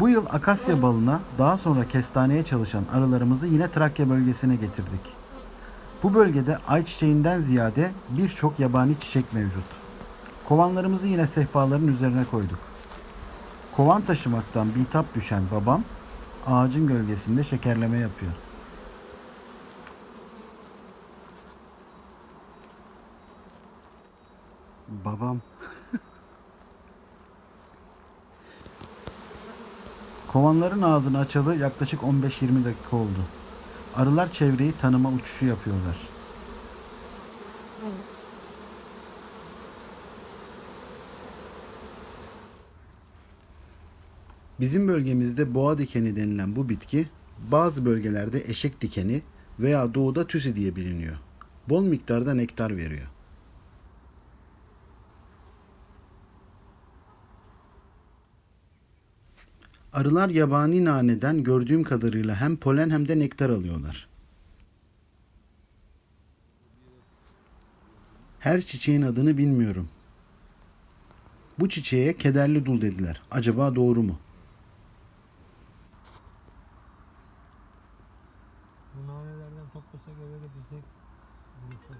Bu yıl akasya balına daha sonra kestaneye çalışan arılarımızı yine Trakya bölgesine getirdik. Bu bölgede ayçiçeğinden ziyade birçok yabani çiçek mevcut. Kovanlarımızı yine sehpaların üzerine koyduk. Kovan taşımaktan bitap düşen babam ağacın gölgesinde şekerleme yapıyor. Babam Kovanların ağzını açalı yaklaşık 15-20 dakika oldu. Arılar çevreyi tanıma uçuşu yapıyorlar. Bizim bölgemizde boğa dikeni denilen bu bitki bazı bölgelerde eşek dikeni veya doğuda tüsi diye biliniyor. Bol miktarda nektar veriyor. Arılar yabani naneden gördüğüm kadarıyla hem polen hem de nektar alıyorlar. Her çiçeğin adını bilmiyorum. Bu çiçeğe kederli dul dediler. Acaba doğru mu? Bu nanelerden toplasak eve getirsek buluşsak